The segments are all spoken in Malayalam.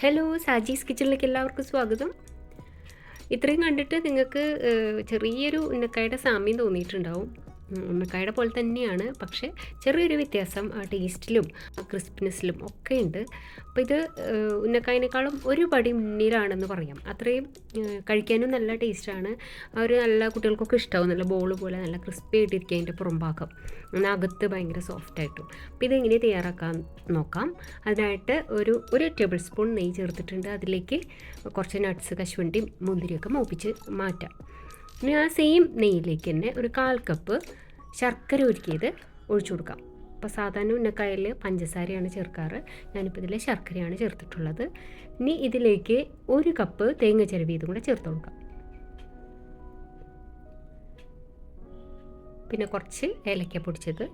ഹലോ സാജീസ് കിച്ചണിലേക്ക് എല്ലാവർക്കും സ്വാഗതം. ഇത്രയും കണ്ടിട്ട് നിങ്ങൾക്ക് ചെറിയൊരു ഉന്നക്കായുടെ സാമ്യം തോന്നിയിട്ടുണ്ടാവും. ഉന്നക്കായുടെ പോലെ തന്നെയാണ്. പക്ഷേ ചെറിയൊരു വ്യത്യാസം ആ ടേസ്റ്റിലും ആ ക്രിസ്പിനെസ്സിലും ഒക്കെ ഉണ്ട്. അപ്പോൾ ഇത് ഉന്നക്കായനേക്കാളും ഒരു പടി മുന്നിലാണെന്ന് പറയാം. അത്രയും കഴിക്കാനും നല്ല ടേസ്റ്റാണ്. ആ ഒരു നല്ല കുട്ടികൾക്കൊക്കെ ഇഷ്ടമാവും നല്ല ബോൾ പോലെ നല്ല ക്രിസ്പി ആയിട്ടിരിക്കുക അതിന്റെ പുറംഭാഗം. എന്നാൽ അകത്ത് ഭയങ്കര സോഫ്റ്റ് ആയിട്ടും. അപ്പോൾ ഇതെങ്ങനെ തയ്യാറാക്കാൻ നോക്കാം. അതിനായിട്ട് ഒരു ഒരു ടേബിൾ സ്പൂൺ നെയ്യ് ചേർത്തിട്ടുണ്ട്. അതിലേക്ക് കുറച്ച് നട്ട്സ് കശുവണ്ടിയും മുന്തിരിയൊക്കെ മൂപ്പിച്ച് മാറ്റാം. ഇനി ആ സെയിം നെയ്യിലേക്ക് തന്നെ ഒരു കാൽ കപ്പ് ശർക്കര ഉരുക്കിയത് ഒഴിച്ചു കൊടുക്കാം. അപ്പോൾ സാധാരണ ഉന്നക്കായയിൽ പഞ്ചസാരയാണ് ചേർക്കാറ്. ഞാനിപ്പോൾ ഇതിൽ ശർക്കരയാണ് ചേർത്തിട്ടുള്ളത്. ഇനി ഇതിലേക്ക് ഒരു കപ്പ് തേങ്ങ ചിരവിയതും കൂടെ ചേർത്ത് കൊടുക്കാം. പിന്നെ കുറച്ച് ഏലക്ക പൊടിച്ചത്.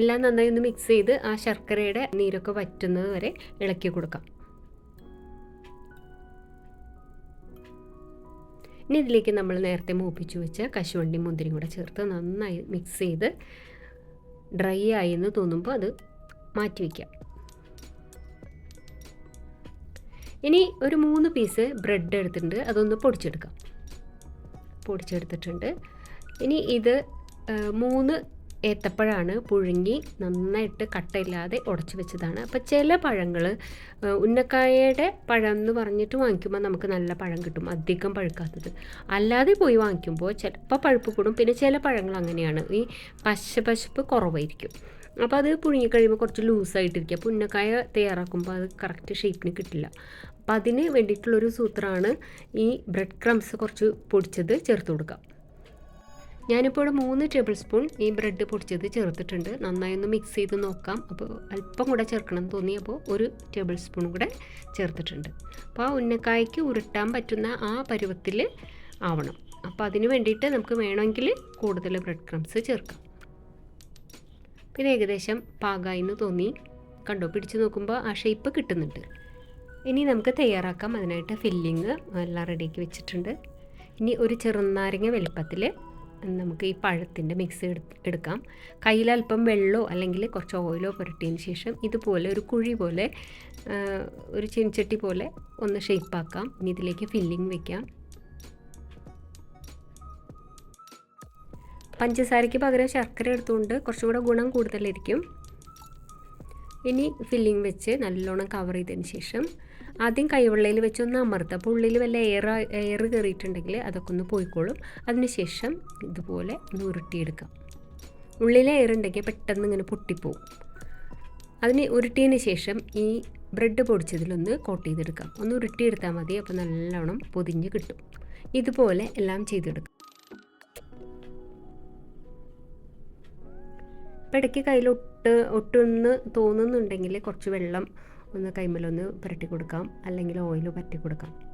എല്ലാം നന്നായി ഒന്ന് മിക്സ് ചെയ്ത് ആ ശർക്കരയുടെ നീരൊക്കെ വറ്റുന്നത് വരെ ഇളക്കി കൊടുക്കാം. ഇനി ഇതിലേക്ക് നമ്മൾ നേരത്തെ മൂപ്പിച്ച് വെച്ച കശുവണ്ടി മുന്തിരിയും കൂടെ ചേർത്ത് നന്നായി മിക്സ് ചെയ്ത് ഡ്രൈ ആയി എന്ന് തോന്നുമ്പോൾ അത് മാറ്റി വയ്ക്കാം ഇനി ഒരു മൂന്ന് പീസ് ബ്രെഡ് എടുത്തിട്ടുണ്ട് അതൊന്ന് പൊടിച്ചെടുക്കാം. പൊടിച്ചെടുത്തിട്ടുണ്ട്. ഇനി ഇത് മൂന്ന് ഏത്തപ്പഴമാണ് പുഴുങ്ങി നന്നായിട്ട് കട്ടയില്ലാതെ ഉടച്ചു വെച്ചതാണ്. അപ്പോൾ ചില പഴങ്ങൾ ഉന്നക്കായയുടെ പഴം എന്ന് പറഞ്ഞിട്ട് വാങ്ങിക്കുമ്പോൾ നമുക്ക് നല്ല പഴം കിട്ടും അധികം പഴുക്കാത്തത്. അല്ലാതെ പോയി വാങ്ങിക്കുമ്പോൾ ചിലപ്പോൾ പഴുപ്പ് കൂടും. പിന്നെ ചില പഴങ്ങൾ അങ്ങനെയാണ്. ഈ പശ പശപ്പ് കുറവായിരിക്കും. അപ്പോൾ അത് പുഴുങ്ങിക്കഴിയുമ്പോൾ കുറച്ച് ലൂസായിട്ടിരിക്കും. അപ്പോൾ ഉന്നക്കായ തയ്യാറാക്കുമ്പോൾ അത് കറക്റ്റ് ഷേപ്പിന് കിട്ടില്ല. അപ്പോൾ അതിന് വേണ്ടിയിട്ടുള്ളൊരു സൂത്രമാണ് ഈ ബ്രെഡ് ക്രംസ് കുറച്ച് പൊടിച്ചത് ചേർത്ത് കൊടുക്കുക ഞാനിപ്പോൾ മൂന്ന് ടേബിൾ സ്പൂൺ ഈ ബ്രെഡ് പൊടിച്ചത് ചേർത്തിട്ടുണ്ട്. നന്നായി ഒന്ന് മിക്സ് ചെയ്ത് നോക്കാം. അപ്പോൾ അല്പം കൂടെ ചേർക്കണം എന്ന് തോന്നിയപ്പോൾ ഒരു ടേബിൾ സ്പൂൺ കൂടെ ചേർത്തിട്ടുണ്ട്. അപ്പോൾ ആ ഉന്നക്കായ്ക്ക് ഉരുട്ടാൻ പറ്റുന്ന ആ പരുവത്തിൽ ആവണം. അപ്പോൾ അതിന് വേണ്ടിയിട്ട് നമുക്ക് വേണമെങ്കിൽ കൂടുതൽ ബ്രെഡ് ക്രംസ് ചേർക്കാം. പിന്നെ ഏകദേശം പാകമായി എന്ന് തോന്നി. കണ്ടോ? പിടിച്ച് നോക്കുമ്പോൾ ആ ഷേപ്പ് കിട്ടുന്നുണ്ട്. ഇനി നമുക്ക് തയ്യാറാക്കാം. അതിനായിട്ട് ഫില്ലിങ് എല്ലാം റെഡിയാക്കി വെച്ചിട്ടുണ്ട്. ഇനി ഒരു ചെറുനാരങ്ങ വലുപ്പത്തിൽ നമുക്ക് ഈ പഴത്തിന്റെ മിക്സ് എടുക്കാം. കയ്യിൽ അല്പം വെള്ളമോ അല്ലെങ്കിൽ കുറച്ച് ഓയിലോ പുരട്ടിയതിന് ശേഷം ഇതുപോലെ ഒരു കുഴി പോലെ ഒരു ചീനിച്ചട്ടി പോലെ ഒന്ന് ഷേപ്പാക്കാം ഇനി ഇതിലേക്ക് ഫില്ലിംഗ് വെക്കാം. പഞ്ചസാരയ്ക്ക് പകരം ശർക്കര എടുത്തുകൊണ്ട് കുറച്ചും കൂടെ ഗുണം കൂടുതലായിരിക്കും. ഇനി ഫില്ലിംഗ് വെച്ച് നല്ലോണം കവർ ചെയ്തതിന് ശേഷം ആദ്യം കൈവെള്ളയിൽ വെച്ച് ഒന്ന് അമർത്തുക അപ്പോൾ ഉള്ളിൽ വല്ല എയർ എയർ കയറിയിട്ടുണ്ടെങ്കിൽ അതൊക്കെ ഒന്ന് പോയിക്കോളും. അതിനുശേഷം ഇതുപോലെ ഒന്ന് ഉരുട്ടിയെടുക്കാം. ഉള്ളിൽ എയർ ഉണ്ടെങ്കിൽ പെട്ടെന്ന് ഇങ്ങനെ പൊട്ടിപ്പോവും. അതിന് ഉരുട്ടിയതിന് ശേഷം ഈ ബ്രെഡ് പൊടിച്ചതിലൊന്ന് കോട്ട് ചെയ്തെടുക്കാം. ഒന്ന് ഉരുട്ടിയെടുത്താൽ മതി അപ്പോൾ നല്ലോണം പൊതിഞ്ഞ് കിട്ടും. ഇതുപോലെ എല്ലാം ചെയ്തെടുക്കാം. ഇപ്പം ഇടയ്ക്ക് കയ്യിൽ ഒട്ട് ഒട്ടൊന്ന് തോന്നുന്നുണ്ടെങ്കിൽ കുറച്ച് വെള്ളം ഒന്ന് കൈമലൊന്ന് പുരട്ടി കൊടുക്കാം അല്ലെങ്കിൽ ഓയിൽ പറ്റി കൊടുക്കാം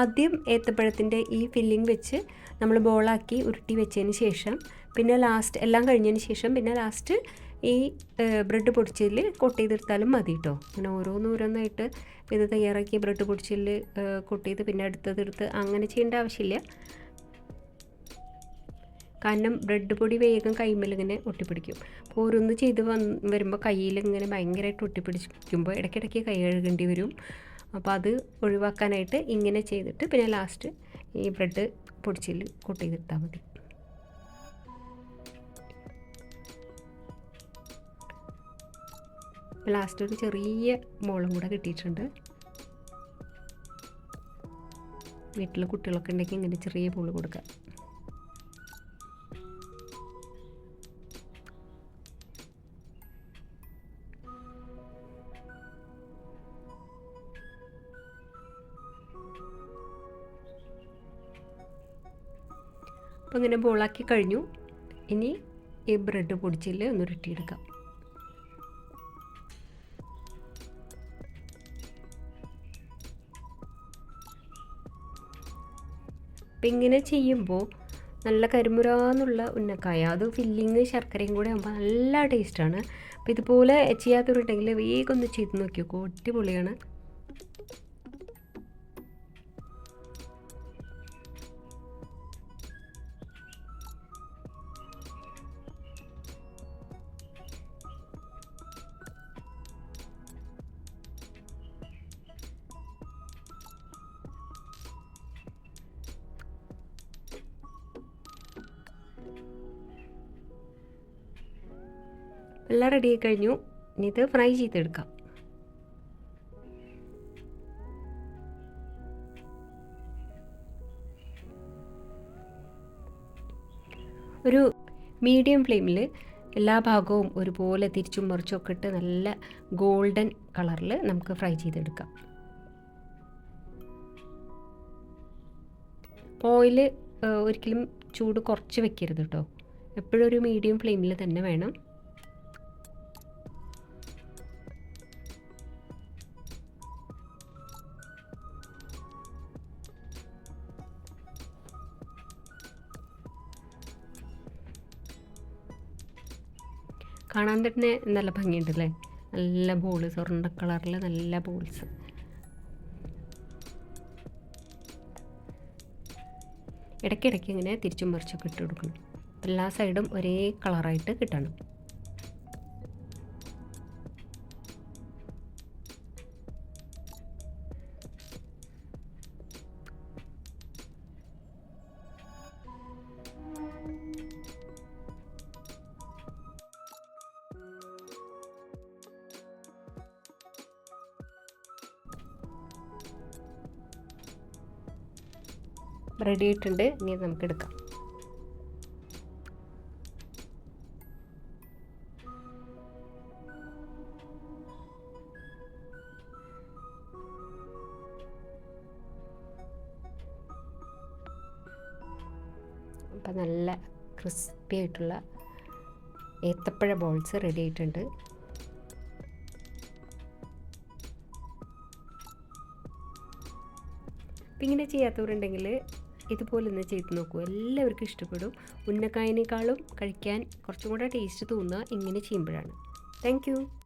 ആദ്യം ഏത്തപ്പഴത്തിന്റെ ഈ ഫില്ലിംഗ് വെച്ച് നമ്മൾ ബോളാക്കി ഉരുട്ടി വെച്ചതിന് ശേഷം പിന്നെ ലാസ്റ്റ് എല്ലാം കഴിഞ്ഞതിന് ശേഷം പിന്നെ ലാസ്റ്റ് ഈ ബ്രെഡ് പൊടിച്ചതിൽ കൊട്ട് ചെയ്തെടുത്താലും മതി കേട്ടോ അങ്ങനെ ഓരോന്നോരോന്നായിട്ട് ഇത് തയ്യാറാക്കി ബ്രെഡ് പൊടിച്ചതിൽ കൊട്ട് ചെയ്ത് പിന്നെ അടുത്തതെടുത്ത് അങ്ങനെ ചെയ്യേണ്ട ആവശ്യമില്ല. കാരണം ബ്രെഡ് പൊടി വേഗം കൈമേൽ ഇങ്ങനെ ഒട്ടിപ്പിടിക്കും. അപ്പോൾ ഓരോന്ന് ചെയ്ത് വന്ന് വരുമ്പോൾ കയ്യിൽ ഇങ്ങനെ ഭയങ്കരമായിട്ട് ഒട്ടിപ്പിടിക്കുമ്പോൾ ഇടയ്ക്കിടയ്ക്ക് കൈ കഴുകേണ്ടി വരും. അപ്പോൾ അത് ഒഴിവാക്കാനായിട്ട് ഇങ്ങനെ ചെയ്തിട്ട് പിന്നെ ലാസ്റ്റ് ഈ ബ്രെഡ് പൊടിച്ചിൽ കൂട്ടി ചെയ്തിട്ടാൽ മതി. ലാസ്റ്റ് ഒരു ചെറിയ മോളും കൂടെ കിട്ടിയിട്ടുണ്ട്. വീട്ടിൽ കുട്ടികളൊക്കെ ഉണ്ടെങ്കിൽ ഇങ്ങനെ ചെറിയ പൂൾ കൊടുക്കാം അപ്പോൾ ഇങ്ങനെ ബോളാക്കി കഴിഞ്ഞു. ഇനി ഈ ബ്രെഡ് പൊടിച്ചിൽ ഒന്ന് ഉരുട്ടിയെടുക്കാം. അപ്പം ഇങ്ങനെ ചെയ്യുമ്പോൾ നല്ല കരിമുരാന്നുള്ള ഉന്നക്കായ അത് ഫില്ലിങ് ശർക്കരയും കൂടെ ആകുമ്പോൾ നല്ല ടേസ്റ്റാണ് അപ്പോൾ ഇതുപോലെ ചെയ്യാത്തവരുണ്ടെങ്കിൽ വേഗം ഒന്ന് ചെയ്ത് നോക്കിയോ അടിപൊളിയാണ്. എല്ലാം റെഡി ആയി കഴിഞ്ഞു. ഇനി ഇത് ഫ്രൈ ചെയ്തെടുക്കാം. ഒരു മീഡിയം ഫ്ലെയിമിൽ എല്ലാ ഭാഗവും ഒരുപോലെ തിരിച്ചും മറിച്ചും ഒക്കെ ഇട്ട് നല്ല ഗോൾഡൻ കളറിൽ നമുക്ക് ഫ്രൈ ചെയ്തെടുക്കാം. ഓയിൽ ഒരിക്കലും ചൂട് കുറച്ച് വെക്കരുത് കേട്ടോ എപ്പോഴും ഒരു മീഡിയം ഫ്ലെയിമിൽ തന്നെ വേണം. കാണാൻ തന്നെ നല്ല ഭംഗിയുണ്ടല്ലേ? നല്ല ബോൾസ് സ്വർണ കളറിൽ നല്ല ബോൾസ് ഇടയ്ക്കിടയ്ക്ക് ഇങ്ങനെ തിരിച്ചും മറിച്ചൊക്കെ ഇട്ട് കൊടുക്കണം. എല്ലാ സൈഡും ഒരേ കളറായിട്ട് കിട്ടണം. റെഡി ആയിട്ടുണ്ട്. ഇനി നമുക്ക് എടുക്കാം. അപ്പം നല്ല ക്രിസ്പി ആയിട്ടുള്ള ഏത്തപ്പഴ ബോൾസ് റെഡി ആയിട്ടുണ്ട്. ഇങ്ങനെ ചെയ്യാത്തവരുണ്ടെങ്കിൽ ഇതുപോലെ ഒന്ന് ചെയ്ത് നോക്കൂ. എല്ലാവർക്കും ഇഷ്ടപ്പെടും. ഉന്നക്കായനേക്കാളും കഴിക്കാൻ കുറച്ചും കൂടെ ടേസ്റ്റ് തോന്നുക ഇങ്ങനെ ചെയ്യുമ്പോഴാണ്. താങ്ക്